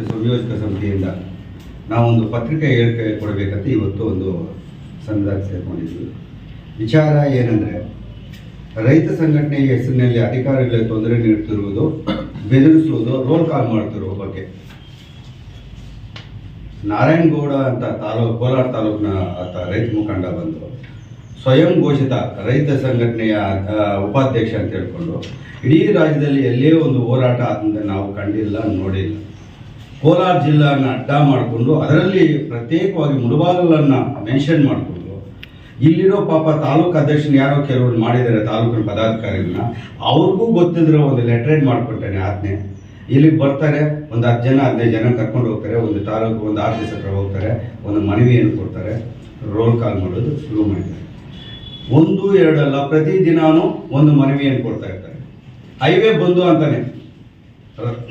ಸಂಯೋಜಕ ಸಮಿತಿಯಿಂದ ನಾವೊಂದು ಪತ್ರಿಕೆ ಹೇಳಿಕೆ ಕೊಡಬೇಕಂತ ಇವತ್ತು ಒಂದು ಸಂಘದಾಗ ಸೇರ್ಕೊಂಡಿದ್ವಿ ವಿಚಾರ ಏನಂದರೆ, ರೈತ ಸಂಘಟನೆಯ ಹೆಸರಿನಲ್ಲಿ ಅಧಿಕಾರಿಗಳಿಗೆ ತೊಂದರೆ ನೀಡುತ್ತಿರುವುದು, ಬೆದರಿಸುವುದು ರೋಲ್ ಕಾಲ್ ಮಾಡುತ್ತಿರುವ ಬಗ್ಗೆ. ನಾರಾಯಣಗೌಡ ಅಂತ ತಾಲೂಕು, ಕೋಲಾರ ತಾಲೂಕಿನ ರೈತ ಮುಖಂಡ ಬಂದು ಸ್ವಯಂ ಘೋಷಿತ ರೈತ ಸಂಘಟನೆಯ ಉಪಾಧ್ಯಕ್ಷ ಅಂತ ಹೇಳ್ಕೊಂಡು, ಇಡೀ ರಾಜ್ಯದಲ್ಲಿ ಎಲ್ಲೇ ಒಂದು ಹೋರಾಟ ಆದಂತೆ ನಾವು ಕಂಡಿಲ್ಲ, ನೋಡಿಲ್ಲ. ಕೋಲಾರ ಜಿಲ್ಲೆಯನ್ನು ಅಡ್ಡ ಮಾಡಿಕೊಂಡು ಅದರಲ್ಲಿ ಪ್ರತ್ಯೇಕವಾಗಿ ಮುಳುಬಾಗಲನ್ನು ಮೆನ್ಷನ್ ಮಾಡಿಕೊಂಡು ಇಲ್ಲಿರೋ ಪಾಪ ತಾಲೂಕು ಅಧ್ಯಕ್ಷನ ಯಾರೋ ಕೆಲವರು ಮಾಡಿದ್ದಾರೆ, ತಾಲೂಕಿನ ಪದಾಧಿಕಾರಿಗಳನ್ನ, ಅವ್ರಿಗೂ ಗೊತ್ತಿದ್ರೆ ಒಂದು ಲೆಟ್ರೇಟ್ ಮಾಡ್ಕೊಳ್ತಾನೆ ಆಜ್ಞೆ ಇಲ್ಲಿಗೆ ಬರ್ತಾರೆ, ಒಂದು ಹತ್ತು ಜನ, ಹದಿನೈದು ಜನ ಕರ್ಕೊಂಡು ಹೋಗ್ತಾರೆ, ಒಂದು ತಾಲೂಕು, ಒಂದು ಆಫೀಸ್ ಹತ್ರ ಹೋಗ್ತಾರೆ, ಒಂದು ಮನವಿಯನ್ನು ಕೊಡ್ತಾರೆ ರೋಲ್ ಕಾಲ್ ಮಾಡೋದು ಶುರು ಮಾಡ್ತಾರೆ ಒಂದು, ಎರಡಲ್ಲ, ಪ್ರತಿದಿನಾನು ಒಂದು ಮನವಿಯನ್ನು ಕೊಡ್ತಾ ಇರ್ತಾರೆ. ಹೈವೇ ಬಂದು ಅಂತಾನೆ.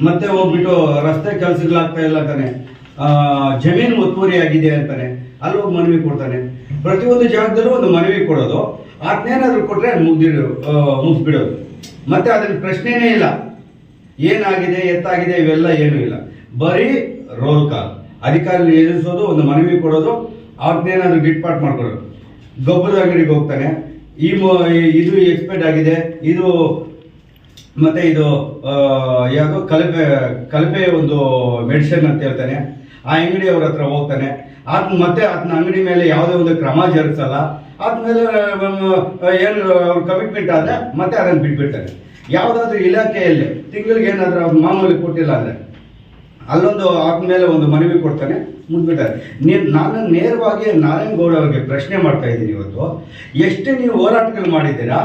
ಮತ್ತೆ ಹೋಗ್ಬಿಟ್ಟು ರಸ್ತೆ ಕೆಲಸಗಳಾಗ್ತಾ ಇಲ್ಲ ಅಂತಾನೆ. ಜಮೀನು ಒತ್ತುವರಿ ಆಗಿದೆ ಅಂತಾನೆ. ಅಲ್ಲಿ ಹೋಗಿ ಮನವಿ ಕೊಡ್ತಾನೆ. ಪ್ರತಿಯೊಂದು ಜಾಗದಲ್ಲೂ ಒಂದು ಮನವಿ ಕೊಡೋದು. ಅದನ್ನೇನಾದ್ರೂ ಕೊಟ್ರೆ ಮುಗ್ದಿರೋ ಮುಗಿಸ್ಬಿಡೋದು. ಮತ್ತೆ ಅದ್ರ ಪ್ರಶ್ನೆನೇ ಇಲ್ಲ. ಏನಾಗಿದೆ, ಎತ್ತಾಗಿದೆ, ಇವೆಲ್ಲ ಏನೂ ಇಲ್ಲ. ಬರೀ ರೋಲ್ ಕಾಲ್ ಅಧಿಕಾರಿ ಎದುರಿಸೋದು, ಒಂದು ಮನವಿ ಕೊಡೋದು ಅವ್ರನ್ನೇನಾದ್ರೂ ಗಿಟ್ಪಾಟ್ ಮಾಡ್ಕೊಡೋದು ಗೊಬ್ಬರದ ಅಂಗಡಿಗೆ ಹೋಗ್ತಾನೆ. ಈ- ಇದು ಎಕ್ಸ್ಪೈರ್ಡ್ ಆಗಿದೆ, ಇದು ಮತ್ತೆ ಇದು ಯಾವುದು ಕಲಪೆ ಕಲಪೆ ಒಂದು ಮೆಡಿಸಿನ್ ಅಂತ ಹೇಳ್ತಾನೆ. ಆ ಅಂಗಡಿಯವ್ರ ಹತ್ರ ಹೋಗ್ತಾನೆ. ಆತ ಮತ್ತೆ ಆತನ ಅಂಗಡಿ ಮೇಲೆ ಯಾವುದೇ ಒಂದು ಕ್ರಮ ಜರುಗಿಸಲ್ಲ. ಆದ್ಮೇಲೆ ಏನು ಕಮಿಟ್ಮೆಂಟ್ ಆದ್ರೆ ಮತ್ತೆ ಅದನ್ನು ಬಿಟ್ಬಿಡ್ತಾನೆ. ಯಾವುದಾದ್ರೂ ಇಲಾಖೆಯಲ್ಲಿ ತಿಂಗಳಿಗೆ ಏನಾದರೂ ಅವ್ರು ಮಾಮೂಲಿ ಕೊಟ್ಟಿಲ್ಲ ಅಂದ್ರೆ. ಅಲ್ಲೊಂದು ಆದ್ಮೇಲೆ ಒಂದು ಮನವಿ ಕೊಡ್ತಾನೆ ಮುಂದ್ಬಿಟ್ಟಾರೆ ನೀನು ನಾನು ನೇರವಾಗಿ ನಾರಾಯಣ ಗೌಡ ಅವರಿಗೆ ಪ್ರಶ್ನೆ ಮಾಡ್ತಾ ಇದ್ದೀನಿ ಇವತ್ತು. ಎಷ್ಟು ನೀವು ಹೋರಾಟಗಳು ಮಾಡಿದ್ದೀರಾ?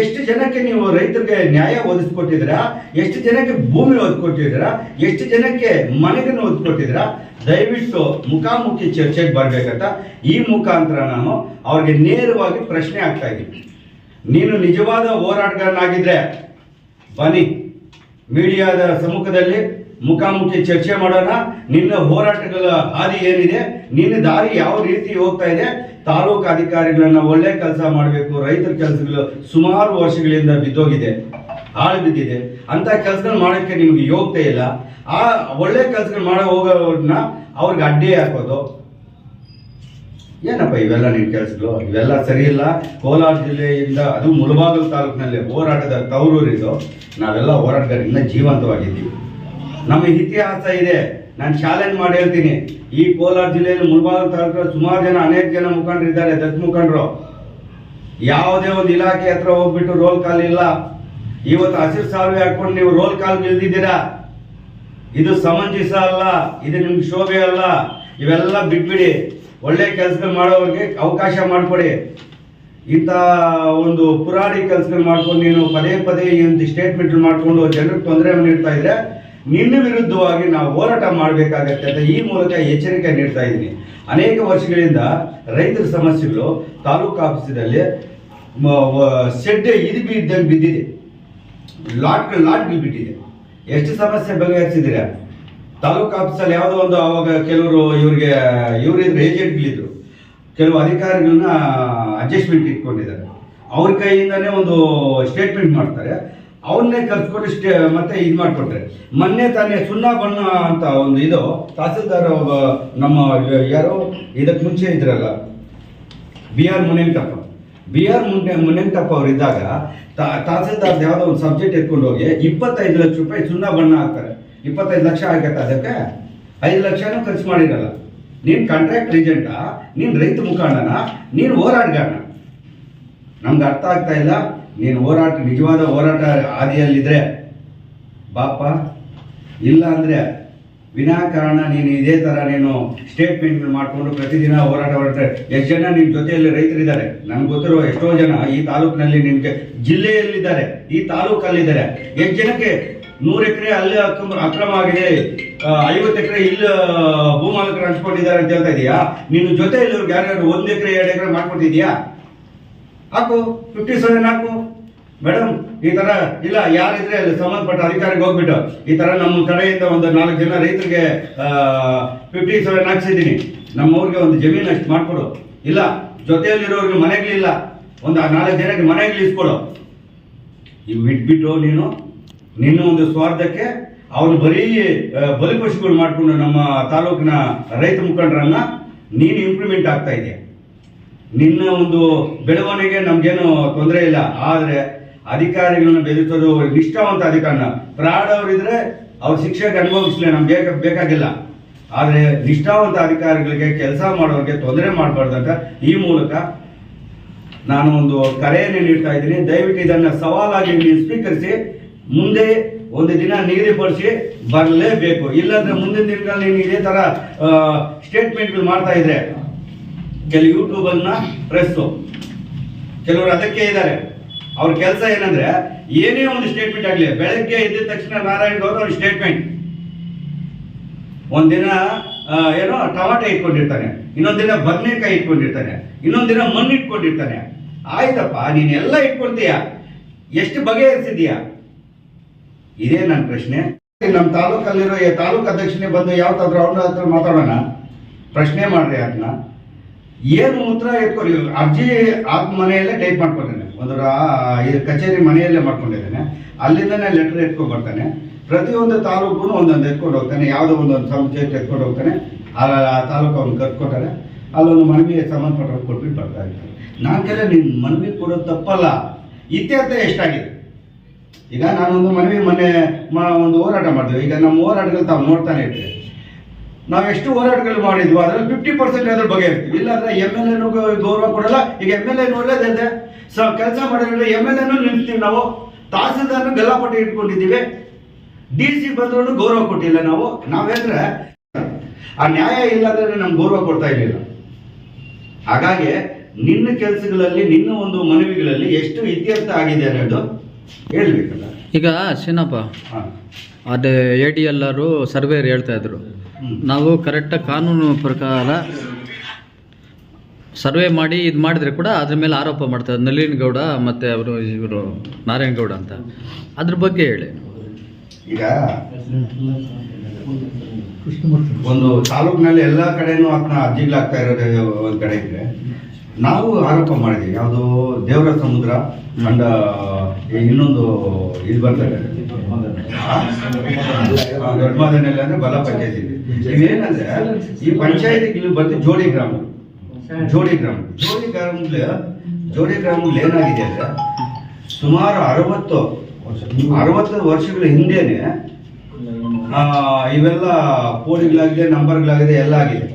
ಎಷ್ಟು ಜನಕ್ಕೆ ನೀವು ರೈತರಿಗೆ ನ್ಯಾಯ ಒದಗಿಸ್ಕೊಟ್ಟಿದ್ದೀರಾ? ಎಷ್ಟು ಜನಕ್ಕೆ ಭೂಮಿ ಒದಗಿಕೊಟ್ಟಿದ್ದೀರಾ ಎಷ್ಟು ಜನಕ್ಕೆ ಮನೆಗಳನ್ನು ಒದಗಿಕೊಟ್ಟಿದ್ದೀರಾ ದಯವಿಟ್ಟು ಮುಖಾಮುಖಿ ಚರ್ಚೆಗೆ ಬರಬೇಕಂತ ಈ ಮುಖಾಂತರ ನಾನು ಅವ್ರಿಗೆ ನೇರವಾಗಿ ಪ್ರಶ್ನೆ ಆಗ್ತಾ ಇದ್ದೀನಿ. ನೀನು ನಿಜವಾದ ಹೋರಾಟಗಾರನಾಗಿದ್ರೆ ಬನ್ನಿ, ಮೀಡಿಯಾದ ಸಮ್ಮುಖದಲ್ಲಿ ಮುಖಾಮುಖಿ ಚರ್ಚೆ ಮಾಡೋಣ. ನಿನ್ನ ಹೋರಾಟಗಳ ಹಾದಿ ಏನಿದೆ, ನಿನ್ನ ದಾರಿ ಯಾವ ರೀತಿ ಹೋಗ್ತಾ ಇದೆ, ತಾಲೂಕು ಅಧಿಕಾರಿಗಳನ್ನ ಒಳ್ಳೆ ಕೆಲಸ ಮಾಡಬೇಕು, ರೈತರ ಕೆಲಸಗಳು ಸುಮಾರು ವರ್ಷಗಳಿಂದ ಬಿದ್ದೋಗಿದೆ, ಹಾಳು ಬಿದ್ದಿದೆ. ಅಂತ ಕೆಲಸಗಳು ಮಾಡೋಕ್ಕೆ ನಿಮ್ಗೆ ಯೋಗ್ಯತೆ ಇಲ್ಲ. ಆ ಒಳ್ಳೆ ಕೆಲಸಗಳು ಮಾಡೋ ಹೋಗೋನ್ನ ಅವ್ರಿಗೆ ಅಡ್ಡಿ ಹಾಕೋದು. ಏನಪ್ಪ ಇವೆಲ್ಲ ನಿನ್ನ ಕೆಲಸಗಳು? ಇವೆಲ್ಲ ಸರಿ ಇಲ್ಲ. ಕೋಲಾರ ಜಿಲ್ಲೆಯಿಂದ ಅದು ಮುಳಬಾಗಿಲು ತಾಲೂಕಿನಲ್ಲಿ ಹೋರಾಟದ ತವರೂರಿದು ನಾವೆಲ್ಲ ಹೋರಾಟಗಾರರಿಂದ ಜೀವಂತವಾಗಿದ್ದೀವಿ. ನಮ್ಮ ಇತಿಹಾಸ ಇದೆ. ನಾನು ಚಾಲೆಂಜ್ ಮಾಡಿ ಹೇಳ್ತೀನಿ. ಈ ಕೋಲಾರ ಜಿಲ್ಲೆಯಲ್ಲಿ ಮುಳಬಾಗಿಲು ತಾಲೂಕಲ್ಲಿ ಸುಮಾರು ಜನ, ಅನೇಕ ಜನ ಮುಖಂಡರು ಇದ್ದಾರೆ, ದತ್ ಮುಖಂಡರು. ಯಾವುದೇ ಒಂದು ಇಲಾಖೆ ಹತ್ರ ಹೋಗ್ಬಿಟ್ಟು ರೋಲ್ ಕಾಲ್ ಇಲ್ಲ. ಇವತ್ತು ಹಸಿರು ಸಾಲ್ವೆ ಹಾಕೊಂಡು ನೀವು ರೋಲ್ ಕಾಲ್ ಇಲ್ದಿದ್ದೀರಾ ಇದು ಸಮಂಜಸ ಅಲ್ಲ, ಇದು ನಿಮ್ಗೆ ಶೋಭೆ ಅಲ್ಲ. ಇವೆಲ್ಲ ಬಿಟ್ಬಿಡಿ. ಒಳ್ಳೆ ಕೆಲಸಗಳು ಮಾಡೋರಿಗೆ ಅವಕಾಶ ಮಾಡಿಕೊಡಿ. ಇಂಥ ಒಂದು ಪುರಾಣಿ ಕೆಲಸಗಳು ಮಾಡ್ಕೊಂಡು ನೀನು ಪದೇ ಪದೇ ಈ ಒಂದು ಸ್ಟೇಟ್ಮೆಂಟ್ ಮಾಡಿಕೊಂಡು ಜನರಿಗೆ ತೊಂದರೆ ನೀಡ್ತಾ ಇದ್ರೆ ನಿನ್ನ ವಿರುದ್ಧವಾಗಿ ನಾವು ಹೋರಾಟ ಮಾಡಬೇಕಾಗತ್ತೆ ಅಂತ ಈ ಮೂಲಕ ಎಚ್ಚರಿಕೆ ನೀಡ್ತಾ ಇದ್ದೀನಿ. ಅನೇಕ ವರ್ಷಗಳಿಂದ ರೈತರ ಸಮಸ್ಯೆಗಳು ತಾಲೂಕು ಆಫೀಸಿನಲ್ಲಿ ಸೆಡ್ಡೆ ಇದು ಬಿದ್ದಂಗೆ ಬಿದ್ದಿದೆ. ಲಾಟ್ಗಳು ಲಾಟ್ಗಳು ಬಿಟ್ಟಿದೆ. ಎಷ್ಟು ಸಮಸ್ಯೆ ಬಗೆಹರಿಸಿದ್ದೀರಾ? ತಾಲೂಕು ಆಫೀಸಲ್ಲಿ ಯಾವುದೋ ಒಂದು ಅವಾಗ ಕೆಲವರು ಇವರಿಗೆ ಇವರಿದ್ರು ಏಜೆಂಟ್ಗಳಿದ್ರು. ಕೆಲವು ಅಧಿಕಾರಿಗಳನ್ನ ಅಡ್ಜಸ್ಟ್ಮೆಂಟ್ ಇಟ್ಕೊಂಡಿದ್ದಾರೆ. ಅವ್ರ ಕೈಯಿಂದನೇ ಒಂದು ಸ್ಟೇಟ್ಮೆಂಟ್ ಮಾಡ್ತಾರೆ. ಅವನ್ನೇ ಕರ್ಸ್ಕೊಂಡು ಸ್ಟೇ, ಮತ್ತೆ ಇದು ಮಾಡಿಕೊಟ್ರೆ. ಮೊನ್ನೆ ತಾನೇ ಸುಣ್ಣ ಬಣ್ಣ ಅಂತ ಒಂದು ಇದು, ತಹಸೀಲ್ದಾರ್ ನಮ್ಮ ಯಾರು ಇದಕ್ಕೆ ಮುಂಚೆ ಇದ್ರಲ್ಲ, B R Munentappa B R ಮುನ್ನೆ Munentappa ಅವ್ರು ಇದ್ದಾಗ ತಹಸೀಲ್ದಾರ್ ಯಾವುದೋ ಒಂದು ಸಬ್ಜೆಕ್ಟ್ ಎತ್ಕೊಂಡು ಹೋಗಿ ಇಪ್ಪತ್ತೈದು ಲಕ್ಷ ರೂಪಾಯಿ ಸುಣ್ಣ ಬಣ್ಣ ಹಾಕ್ತಾರೆ. ಇಪ್ಪತ್ತೈದು ಲಕ್ಷ ಆಗತ್ತೆ ಅದಕ್ಕೆ? ಐದು ಲಕ್ಷನೂ ಖರ್ಚು ಮಾಡಿರಲ್ಲ. ನೀನು ಕಾಂಟ್ರಾಕ್ಟ್ ಏಜೆಂಟಾ ನೀನು ರೈತ ಮುಖಂಡನ? ನೀನು ಹೋರಾಟಗಾರನ? ನಮ್ಗೆ ಅರ್ಥ ಆಗ್ತಾ ಇಲ್ಲ. ನೀನು ಹೋರಾಟ, ನಿಜವಾದ ಹೋರಾಟ ಹಾದಿಯಲ್ಲಿದ್ರೆ ಬಾಪ ಇಲ್ಲ ಅಂದ್ರೆ ವಿನಾಕಾರಣ ನೀನು ಇದೇ ತರ ನೀನು ಸ್ಟೇಟ್ಮೆಂಟ್ ಮಾಡಿಕೊಂಡು ಪ್ರತಿದಿನ ಹೋರಾಟ ಹೊರಟ್ರೆ ಎಷ್ಟು ಜನ ನಿನ್ನ ಜೊತೆಯಲ್ಲಿ ರೈತರಿದ್ದಾರೆ? ನನ್ಗೆ ಗೊತ್ತಿರೋ ಎಷ್ಟೋ ಜನ ಈ ತಾಲೂಕಿನಲ್ಲಿ ನಿಮಗೆ ಜಿಲ್ಲೆಯಲ್ಲಿದ್ದಾರೆ. ಈ ತಾಲೂಕಲ್ಲಿದ್ದಾರೆ. ಎಷ್ಟು ಜನಕ್ಕೆ ನೂರು ಎಕರೆ ಅಲ್ಲಿ ಅಕ್ರಮ ಆಗಿದೆ ಐವತ್ತು ಎಕರೆ ಇಲ್ಲಿ ಭೂಮಾಲಕರು ಹಂಚ್ಕೊಂಡಿದ್ದಾರೆ ಅಂತ ಹೇಳ್ತಾ ಇದೀಯಾ? ನಿನ್ನ ಜೊತೆಯಲ್ಲಿ ಯಾರ್ಯಾರು ಒಂದು ಎಕರೆ, ಎರಡು ಎಕರೆ ಮಾಡ್ಕೊಟ್ಟಿದ್ಯಾ ಹಾಕು ಫಿಫ್ಟಿ ಸೆವೆನ್ ಹಾಕು. ಮೇಡಮ್, ಈ ತರ ಇಲ್ಲ, ಯಾರಿದ್ರೆ ಅಲ್ಲಿ ಸಂಬಂಧಪಟ್ಟ ಅಧಿಕಾರಿಗೆ ಹೋಗ್ಬಿಟ್ಟು, ಈ ತರ ನಮ್ಮ ಕಡೆಯಿಂದ ಒಂದು ನಾಲ್ಕು ಜನ ರೈತರಿಗೆ ಫಿಫ್ಟಿ ಸೆವೆನ್ ಹಾಕ್ಸಿದ್ದೀನಿ. ನಮ್ಮ ಊರಿಗೆ ಒಂದು ಜಮೀನು ಅಷ್ಟು ಮಾಡ್ಕೊಡು. ಇಲ್ಲ, ಜೊತೆಯಲ್ಲಿರೋರಿಗೆ ಮನೆಗಳಿಲ್ಲ ಒಂದು ನಾಲ್ಕು ಜನಕ್ಕೆ ಮನೆಗಳು ಇಸ್ಕೊಡು. ಇವು ಬಿಟ್ಬಿಟ್ಟು ನೀನು, ನಿನ್ನ ಒಂದು ಸ್ವಾರ್ಥಕ್ಕೆ ಅವ್ರು ಬರೀ ಬಲಿಪಶುಗಳು ಮಾಡಿಕೊಂಡು ನಮ್ಮ ತಾಲೂಕಿನ ರೈತ ಮುಖಂಡರನ್ನ ನೀನು ಇಂಪ್ಲಿಮೆಂಟ್ ಆಗ್ತಾ ಇದೆಯಾ. ನಿನ್ನ ಒಂದು ಬೆಳವಣಿಗೆ ನಮ್ಗೇನು ತೊಂದರೆ ಇಲ್ಲ. ಆದ್ರೆ ಅಧಿಕಾರಿಗಳನ್ನ ಬೆದರಿಸೋದು ನಿಷ್ಠಾವಂತ ಅಧಿಕಾರನ. ಪ್ರಾಡವರಿದ್ರೆ ಅವ್ರ ಶಿಕ್ಷೆಗೆ ಅನುಭವಿಸ್ಲಿ ನಮ್ಗೆ ಬೇಕ ಬೇಕಾಗಿಲ್ಲ. ಆದ್ರೆ ನಿಷ್ಠಾವಂತ ಅಧಿಕಾರಿಗಳಿಗೆ ಕೆಲಸ ಮಾಡೋರಿಗೆ ತೊಂದರೆ ಮಾಡಬಾರ್ದಂತ ಈ ಮೂಲಕ ನಾನು ಒಂದು ಕರೆಯನ್ನು ನೀಡ್ತಾ ಇದ್ದೀನಿ. ದಯವಿಟ್ಟು ಇದನ್ನ ಸವಾಲಾಗಿ ನೀವು ಸ್ವೀಕರಿಸಿ, ಮುಂದೆ ಒಂದು ದಿನ ನಿಗದಿಪಡಿಸಿ ಬರಲೇಬೇಕು. ಇಲ್ಲಾಂದ್ರೆ ಮುಂದಿನ ದಿನಗಳಲ್ಲಿ ನೀನು ಇದೇ ತರ ಸ್ಟೇಟ್ಮೆಂಟ್ಗಳು ಮಾಡ್ತಾ ಇದ್ರೆ. ಕೆಲವು ಯೂಟ್ಯೂಬ್ ಅನ್ನ ಪ್ರೆಸ್ಸು ಕೆಲವರು ಅದಕ್ಕೆ ಇದ್ದಾರೆ. ಅವ್ರ ಕೆಲಸ ಏನಂದ್ರೆ, ಏನೇ ಒಂದು ಸ್ಟೇಟ್ಮೆಂಟ್ ಆಗಲಿ, ಬೆಳಗ್ಗೆ ಎದ್ದ ತಕ್ಷಣ ನಾರಾಯಣ್ ಗೌಡ ಅವ್ರ ಸ್ಟೇಟ್ಮೆಂಟ್ ಒಂದಿನ ಏನೋ ಟೊಮಾಟೊ ಇಟ್ಕೊಂಡಿರ್ತಾನೆ, ಇನ್ನೊಂದಿನ ಬದನೆಕಾಯಿ ಇಟ್ಕೊಂಡಿರ್ತಾನೆ, ಇನ್ನೊಂದಿನ ಮಣ್ಣು ಇಟ್ಕೊಂಡಿರ್ತಾನೆ. ಆಯ್ತಪ್ಪ, ನೀನ್ ಎಲ್ಲ ಇಟ್ಕೊಳ್ತೀಯ ಎಷ್ಟು ಬಗೆಹರಿಸಿದೀಯ ಇದೇ ನನ್ನ ಪ್ರಶ್ನೆ. ನಮ್ಮ ತಾಲೂಕಲ್ಲಿರೋ ತಾಲೂಕು ಅಧ್ಯಕ್ಷನೇ ಬಂದು ಯಾವತ್ತಾದ್ರೂ ಅವ್ರ ಹತ್ರ ಮಾತಾಡೋಣ? ಪ್ರಶ್ನೆ ಮಾಡ್ರಿ ಅದನ್ನ ಏನು ಉತ್ತರ ಎತ್ಕೊಳ್ಳಿ. ಅರ್ಜಿ ಆ ಮನೆಯಲ್ಲೇ ಟೈಪ್ ಮಾಡ್ಕೊಂಡೆ ಒಂದು ರಾ- ಈ ಕಚೇರಿ ಮನೆಯಲ್ಲೇ ಮಾಡ್ಕೊಂಡಿದ್ದೇನೆ. ಅಲ್ಲಿಂದನೇ ಲೆಟರ್ ಎತ್ಕೊಂಡು ಬರ್ತಾನೆ. ಪ್ರತಿಯೊಂದು ತಾಲೂಕು ಒಂದೊಂದು ಎತ್ಕೊಂಡು ಹೋಗ್ತಾನೆ. ಯಾವುದೋ ಒಂದೊಂದು ಸಬ್ಜೆಕ್ಟ್ ಎತ್ಕೊಂಡು ಹೋಗ್ತಾನೆ. ಆ ತಾಲೂಕು ಅವ್ನು ಕರ್ಕೊತಾರೆ ಅಲ್ಲೊಂದು ಮನವಿ ಸಂಬಂಧಪಟ್ಟ ಕೊಟ್ಬಿಟ್ಟು ಬರ್ತಾ ಇರ್ತಾರೆ. ನಾನು ಕೆಲ ನಿನ್ನ ಮನವಿ ಕೊಡೋದು ತಪ್ಪಲ್ಲ. ಇತ್ಯರ್ಥ ಎಷ್ಟಾಗಿದೆ? ಈಗ ನಾನೊಂದು ಮನವಿ ಮೊನ್ನೆ ಒಂದು ಹೋರಾಟ ಮಾಡಿದೆ. ಈಗ ನಮ್ಮ ಹೋರಾಟಗಳು ತಾವು ನೋಡ್ತಾನೆ ಇರ್ತೀವಿ. ನಾವು ಎಷ್ಟು ಹೋರಾಟಗಳು ಮಾಡಿದ್ವಿ ಅದ್ರಲ್ಲಿ ಫಿಫ್ಟಿ ಪರ್ಸೆಂಟ್ ಅದ್ರ ಬಗ್ಗೆ ಇರ್ತೀವಿ. ಇಲ್ಲಾಂದ್ರೆ ಎಂ ಎಲ್ ಎನು ಗೌರವ ಕೊಡಲ್ಲ. ಈಗ ಎಂ ಎಲ್ ಎ ಒಳ್ಳೇದಂತೆ ಸೊ ಕೆಲಸ ಮಾಡಿದ್ರೆ ಎಂ ಎಲ್ ಎನು ನಿಲ್ತೀವಿ ನಾವು. ತಹಸೀಲ್ದಾರ್ನ ಗಲ್ಲಾಪಟ್ಟಿ ಇಟ್ಕೊಂಡಿದ್ದೀವಿ. ಡಿ ಸಿ ಬಂದ್ರು ಗೌರವ ಕೊಟ್ಟಿಲ್ಲ ನಾವು. ನಾವೇಂದ್ರೆ ಆ ನ್ಯಾಯ ಇಲ್ಲಾಂದ್ರೆ ನಮ್ಗೆ ಗೌರವ ಕೊಡ್ತಾ ಇರಲಿಲ್ಲ. ಹಾಗಾಗಿ ನಿನ್ನ ಕೆಲಸಗಳಲ್ಲಿ, ನಿನ್ನ ಒಂದು ಮನವಿಗಳಲ್ಲಿ ಎಷ್ಟು ಇತ್ಯರ್ಥ ಆಗಿದೆ ಅನ್ನೋದು ಹೇಳ್ಬೇಕಲ್ಲ. ಈಗ ಶೀನಪ್ಪ ಅದೇ ಎ ಡಿ ಎಲ್ಲರು ಸರ್ವೇರ್ ಹೇಳ್ತಾ ಇದ್ರು. ನಾವು ಕರೆಕ್ಟಾಗಿ ಕಾನೂನು ಪ್ರಕಾರ ಸರ್ವೆ ಮಾಡಿ ಇದು ಮಾಡಿದ್ರೆ ಕೂಡ ಅದ್ರ ಮೇಲೆ ಆರೋಪ ಮಾಡ್ತಾರೆ ನಳಿನ್ ಗೌಡ ಮತ್ತು ಅವರು ಇವರು ನಾರಾಯಣ ಗೌಡ ಅಂತ. ಅದ್ರ ಬಗ್ಗೆ ಹೇಳಿ. ಈಗ ಒಂದು ತಾಲೂಕಿನಲ್ಲಿ ಎಲ್ಲ ಕಡೆನೂ ಅದನ್ನ ಅರ್ಜಿಗಳಾಗ್ತಾ ಇರೋದು ಒಂದ್ ಕಡೆ ಇದ್ರೆ. ನಾವು ಆರೋಪ ಮಾಡಿದ್ವಿ ಯಾವುದು ದೇವರ ಸಮುದ್ರ ಅಂಡ್ ಇನ್ನೊಂದು ಇದು ಬರ್ತದೆ. ದೊಡ್ಡ ಮಾದನೆಲ್ಲ ಅಂದ್ರೆ ಬಲ ಪಂಚಾಯತಿ ಇವೇನಂದ್ರೆ ಈ ಪಂಚಾಯತಿ ಇಲ್ಲಿ ಜೋಡಿ ಗ್ರಾಮ. ಜೋಡಿ ಗ್ರಾಮ. ಜೋಡಿ ಗ್ರಾಮದಲ್ಲಿ ಜೋಡಿ ಗ್ರಾಮದಲ್ಲಿ ಏನಾಗಿದೆ ಅಂದ್ರೆ, ಸುಮಾರು ಅರವತ್ತು ಅರವತ್ತು ವರ್ಷಗಳ ಹಿಂದೆನೆ ಇವೆಲ್ಲ ಪೋಲಿಗಳಾಗಿದೆ ನಂಬರ್ಗಳಾಗಿದೆ, ಎಲ್ಲ ಆಗಿದೆ.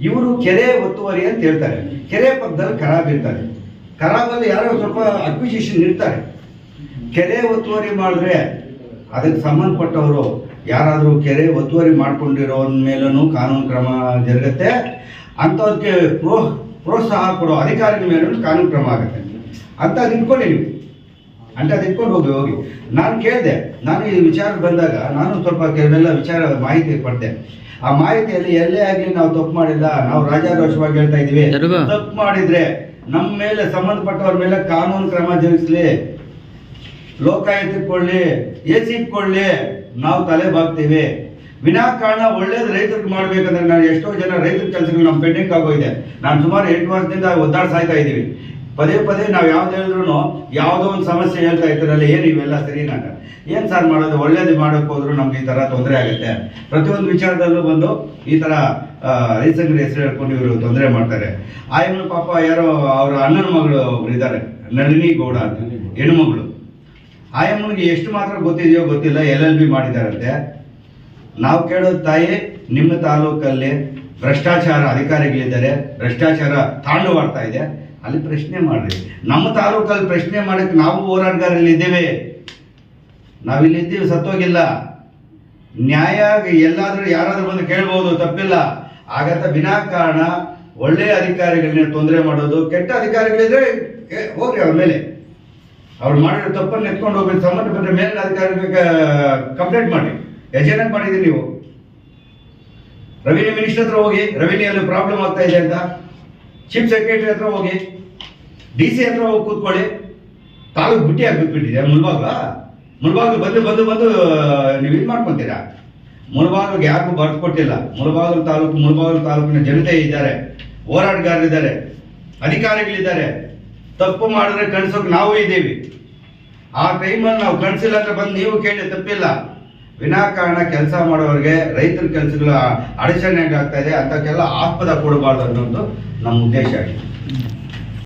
ಇವರು ಕೆರೆ ಒತ್ತುವರಿ ಅಂತ ಹೇಳ್ತಾರೆ. ಕೆರೆ ಪಕ್ಕದಲ್ಲಿ ಖರಾಬ್ ಇರ್ತಾರೆ ಖರಾಬಲ್ಲಿ ಯಾರೋ ಸ್ವಲ್ಪ ಅಕ್ವಿಸಿಷನ್ ಇರ್ತಾರೆ ಕೆರೆ ಒತ್ತುವರಿ ಮಾಡಿದ್ರೆ ಅದಕ್ಕೆ ಸಂಬಂಧಪಟ್ಟವರು ಯಾರಾದರೂ ಕೆರೆ ಒತ್ತುವರಿ ಮಾಡಿಕೊಂಡಿರೋ ಮೇಲೂ ಕಾನೂನು ಕ್ರಮ ಜರುಗುತ್ತೆ. ಅಂಥವ್ರಿಗೆ ಪ್ರೋ, ಪ್ರೋತ್ಸಾಹ ಕೊಡೋ ಅಧಿಕಾರಿಗಳ ಮೇಲೂ ಕಾನೂನು ಕ್ರಮ ಆಗುತ್ತೆ. ಅಂತ ನಿಂತ್ಕೊಳ್ಳಿ ಅಂತ ಅದು ಇಟ್ಕೊಂಡು ಹೋಗಿ ಹೋಗಿ. ನಾನು ಕೇಳಿದೆ ನಾನು ಈ ವಿಚಾರ ಬಂದಾಗ ನಾನು ಸ್ವಲ್ಪ ಕೆಲವೆಲ್ಲ ವಿಚಾರ ಮಾಹಿತಿ ಪಡೆದೆ ಆ ಮಾಹಿತಿಯಲ್ಲಿ ಎಲ್ಲೇ ಆಗಲಿ ನಾವು ತಪ್ಪು ಮಾಡಿಲ್ಲ ನಾವು ರಾಜಾರೋಷವಾಗಿ ಹೇಳ್ತಾ ಇದೀವಿ ತಪ್ಪು ಮಾಡಿದ್ರೆ ನಮ್ಮ ಮೇಲೆ ಸಂಬಂಧಪಟ್ಟವ್ರ ಮೇಲೆ ಕಾನೂನು ಕ್ರಮ ಜರುಗಿಸ್ಲಿ. ಲೋಕಾಯುಕ್ತ ಇಟ್ಕೊಳ್ಳಿ ಎ ಸಿ ಇಟ್ಕೊಳ್ಳಿ ನಾವು ತಲೆ ಬಾಗ್ತೀವಿ. ವಿನಾಕಾರಣ ಒಳ್ಳೇದು ರೈತರಿಗೆ ಮಾಡ್ಬೇಕಂದ್ರೆ ನಾನು ಎಷ್ಟೋ ಜನ ರೈತರ ಕೆಲಸಗಳು ನಮ್ಮ ಪೆಂಡಿಂಗ್ ಆಗೋಗಿದೆ. ನಾನು ಸುಮಾರು ಎಂಟು ವರ್ಷದಿಂದ ಒದ್ದಾಡ್ ಸಾಯ್ತಾ ಇದ್ದೀವಿ. ಪದೇ ಪದೇ ನಾವು ಯಾವ್ದು ಹೇಳಿದ್ರು ಯಾವುದೋ ಒಂದು ಸಮಸ್ಯೆ ಹೇಳ್ತಾ ಇರ್ತಾರಲ್ಲ ಏನು ಇವೆಲ್ಲ ಸರಿನಾಗ ಏನು ಸರ್ ಮಾಡೋದು? ಒಳ್ಳೇದು ಮಾಡಕ್ ಹೋದ್ರು ನಮ್ಗೆ ಈ ತರ ತೊಂದರೆ ಆಗುತ್ತೆ. ಪ್ರತಿಯೊಂದು ವಿಚಾರದಲ್ಲೂ ಬಂದು ಈ ತರ ಆ, ರೈತಂಗ್ರ ಹೆಸರು ಹೇಳ್ಕೊಂಡು ಇವರು ತೊಂದರೆ ಮಾಡ್ತಾರೆ. ಆಯಮ್ಮನ ಪಾಪ ಯಾರೋ ಅವ್ರ ಅಣ್ಣನ ಮಗಳು ಇದ್ದಾರೆ. ನಳಿನಿ ಗೌಡ ಅಂತ. ಹೆಣ್ಮಗಳು ಆಯಮ್ಮನಿಗೆ ಎಷ್ಟು ಮಾತ್ರ ಗೊತ್ತಿದೆಯೋ ಗೊತ್ತಿಲ್ಲ ಎಲ್ ಎಲ್ ಬಿ ಮಾಡಿದಾರಂತೆ ನಾವು ಕೇಳೋದು ತಾಯಿ ನಿಮ್ಮ ತಾಲೂಕಲ್ಲಿ ಭ್ರಷ್ಟಾಚಾರ ಅಧಿಕಾರಿಗಳಿದ್ದಾರೆ. ಭ್ರಷ್ಟಾಚಾರ ತಾಂಡವಾಡ್ತಾ ಇದೆ. ಅಲ್ಲಿ ಪ್ರಶ್ನೆ ಮಾಡ್ರಿ. ನಮ್ಮ ತಾಲೂಕಲ್ಲಿ ಪ್ರಶ್ನೆ ಮಾಡಕ್ಕೆ ನಾವು ಹೋರಾಟಗಾರಲ್ಲಿ ಇದ್ದೇವೆ. ನಾವಿಲ್ಲಿ ಇದ್ದೀವಿ, ಸತ್ತೋಗಿಲ್ಲ. ನ್ಯಾಯ ಎಲ್ಲಾದರೂ ಯಾರಾದರೂ ಬಂದು ಕೇಳ್ಬೋದು, ತಪ್ಪಿಲ್ಲ. ಆಗತ್ತ ವಿನಾಕಾರಣ ಒಳ್ಳೆ ಅಧಿಕಾರಿಗಳನ್ನ ತೊಂದರೆ ಮಾಡೋದು, ಕೆಟ್ಟ ಅಧಿಕಾರಿಗಳಿದ್ರೆ ಹೋಗ್ರಿ ಅವ್ರ ಮೇಲೆ. ಅವ್ರು ಮಾಡಿರೋ ತಪ್ಪನ್ನು ಎತ್ಕೊಂಡು ಹೋಗ್ಬೇಕು, ಸಂಬಂಧಪಟ್ಟ ಮೇಲಿನ ಅಧಿಕಾರಿಗೆ ಕಂಪ್ಲೇಂಟ್ ಮಾಡಿ ಎಜೆಂಟ್ ಮಾಡಿದ್ದೀರಿ ನೀವು. ರೆವಿನ್ಯೂ ಮಿನಿಸ್ಟರ್ ಹತ್ರ ಹೋಗಿ ರೆವಿನ್ಯೂಯಲ್ಲಿ ಪ್ರಾಬ್ಲಮ್ ಆಗ್ತಾ ಇದೆ ಅಂತ. ಚೀಫ್ ಸೆಕ್ರೆಟರಿ ಹತ್ರ ಹೋಗಿ ಡಿ ಸಿ ಹತ್ರ ಹೋಗಿ ಕೂತ್ಕೊಳ್ಳಿ. ತಾಲೂಕು ಬಿಟ್ಟಿ ಆಗ್ಬಿಟ್ಬಿಟ್ಟಿದೆ ಮುಲ್ಬಾಗ್ಲ ಮುಲ್ಬಾಗ್ಲು ಬಂದು ಬಂದು ಬಂದು, ನೀವು ಇದು ಮಾಡ್ಕೊತೀರಾ? ಮುಳಬಾಗಿಲಿಗೆ ಯಾರಿಗೂ ಬರ್ದು ಕೊಟ್ಟಿಲ್ಲ. ಮುಳಬಾಗಿಲು ತಾಲೂಕು, ಮುಳಬಾಗಿಲು ತಾಲೂಕಿನ ಜನತೆ ಇದ್ದಾರೆ. ಹೋರಾಟಗಾರರಿದ್ದಾರೆ ಅಧಿಕಾರಿಗಳಿದ್ದಾರೆ. ತಪ್ಪು ಮಾಡಿದ್ರೆ ಕಣಿಸೋಕೆ ನಾವು ಇದ್ದೀವಿ. ಆ ಟೈಮಲ್ಲಿ ನಾವು ಕಣಿಸಿಲ್ಲ ಅಂತ ಬಂದು ನೀವು ಕೇಳಿ, ತಪ್ಪಿಲ್ಲ. ವಿನಾಕಾರಣ ಕೆಲಸ ಮಾಡೋರಿಗೆ ರೈತರ ಕೆಲಸಗಳ ಅಡಚಣೆ ಆಗ್ತಾ ಇದೆ ಅಂತಕ್ಕೆಲ್ಲ ಆಸ್ಪದ ಕೊಡಬಾರ್ದು ಅನ್ನೋದು ನಮ್ಮ ಉದ್ದೇಶ ಆಗಿದೆ.